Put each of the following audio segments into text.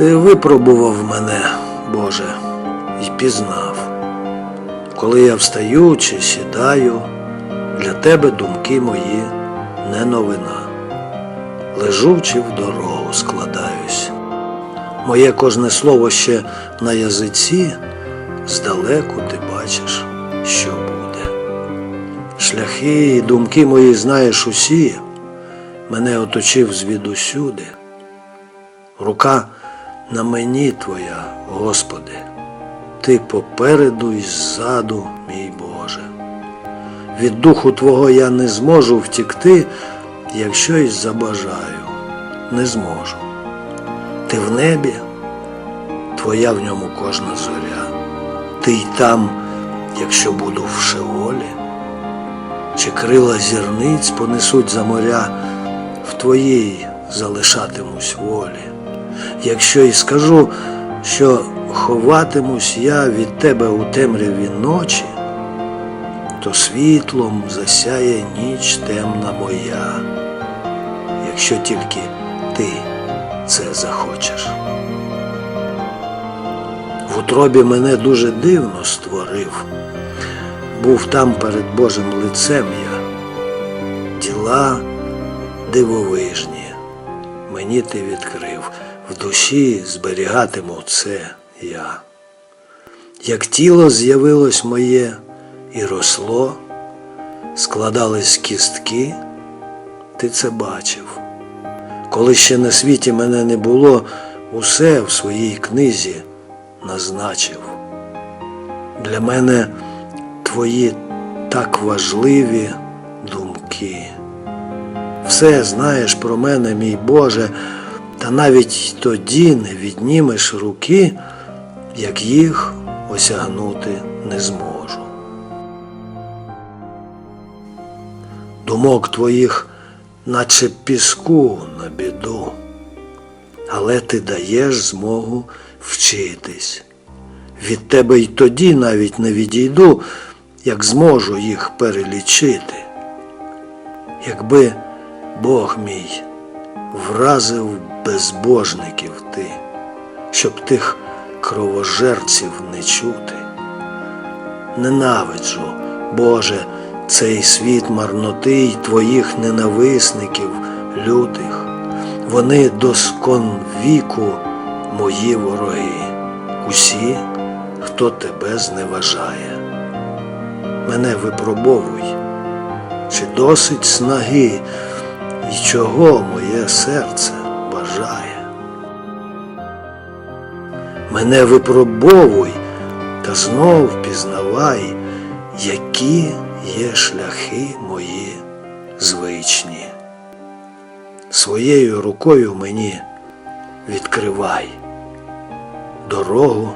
Ти випробував мене, Боже, і пізнав. Коли я встаю чи сідаю, для тебе думки мої не новина. Лежу чи в дорогу складаюсь. Моє кожне слово ще на язиці, здалеку ти бачиш, що буде. Шляхи і думки мої знаєш усі, мене оточив звідусюди. Рука на мені твоя, Господи, ти попереду і ззаду, мій Боже. Від духу Твого я не зможу втікти, якщо й забажаю, не зможу. Ти в небі, твоя в ньому кожна зоря. Ти й там, якщо буду в Шеолі, чи крила зірниць понесуть за моря, в твоїй залишатимусь волі. Якщо й скажу, що ховатимусь я від тебе у темряві ночі, то світлом засяє ніч темна моя, якщо тільки ти це захочеш. В утробі мене дуже дивно створив, був там перед Божим лицем я, діла дивовижні, мені ти відкрив, в душі зберігатиму це я. Як тіло з'явилось моє і росло, складались кістки, ти це бачив. Коли ще на світі мене не було, усе в своїй книзі назначив. Для мене твої так важливі думки. Все знаєш про мене, мій Боже, та навіть тоді не віднімеш руки, як їх осягнути не зможу. Думок твоїх, наче піску на біду, але ти даєш змогу вчитись. Від тебе й тоді навіть не відійду, як зможу їх перелічити. Якби Бог мій вразив безбожників ти, щоб тих кровожерців не чути. Ненавиджу, Боже, цей світ марноти й твоїх ненависників лютих. Вони доскон віку мої вороги, усі, хто тебе зневажає. Мене випробовуй, чи досить снаги, і чого моє серце бажає. Мене випробовуй та знов пізнавай, які є шляхи мої звичні. Своєю рукою мені відкривай дорогу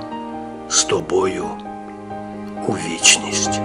з тобою у вічність.